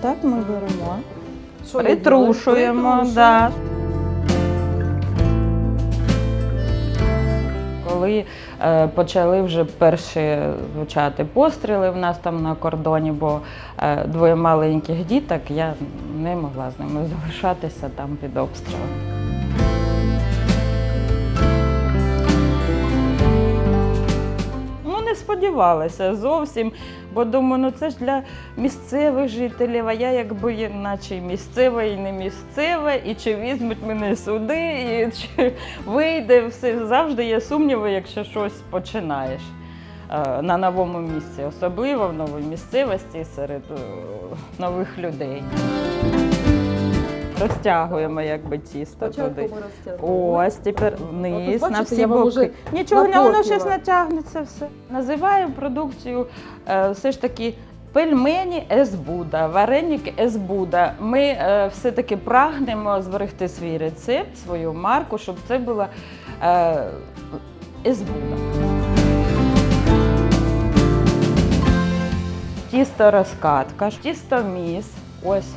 Так ми беремо, притрушуємо. так. Да. Коли е, почали вже перші звучати постріли в нас там на кордоні, бо е, двоє маленьких діток, я не могла з ними залишатися там під обстрілом. Сподівалася зовсім, бо думаю, ну це ж для місцевих жителів, а я якби наче і місцева, і не місцева, і чи візьмуть мене сюди, і чи вийде все. Завжди є сумніви, якщо щось починаєш е, на новому місці, особливо в новій місцевості серед е, нових людей. Розтягуємо якби тісто туди. Ми розтягуємо. Ось тепер вниз, От на бачите, всі я вам боки. Нічого, не, воно зараз натягнеться все. Називаю продукцію е, все ж таки пельмені Есбуда, вареники Есбуда. Ми е, все-таки прагнемо зберегти свій рецепт, свою марку, щоб це була е, Есбуда. Тісто розкатка, тістоміс, ось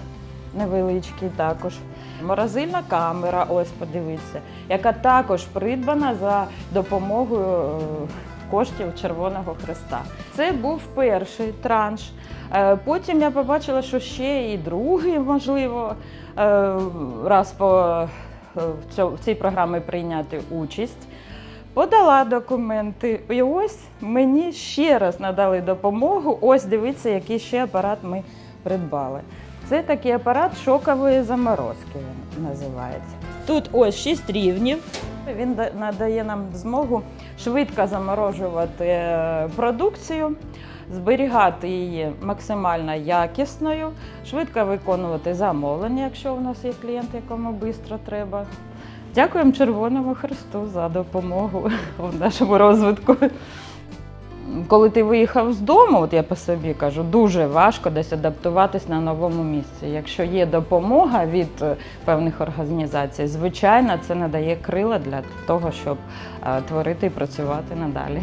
невеличкий також. Морозильна камера, ось подивіться, яка також придбана за допомогою е, коштів Червоного Христа. Це був перший транш. Е, Потім я побачила, що ще і другий, можливо, е, раз по в цій програмі прийняти участь. Подала документи, і ось мені ще раз надали допомогу. Ось дивіться, який ще апарат ми придбали. Це такий апарат шокової заморозки він називається. Тут ось 6 рівнів. Він надає нам змогу швидко заморожувати е, продукцію, зберігати її максимально якісною, швидко виконувати замовлення, якщо у нас є клієнт, якому швидко треба. Дякуємо Червоному Христу за допомогу в нашому розвитку. Коли ти виїхав з дому, от я по собі кажу, дуже важко десь адаптуватись на новому місці. Якщо є допомога від е, певних організацій, звичайно, це надає крила для того, щоб е, творити і працювати надалі.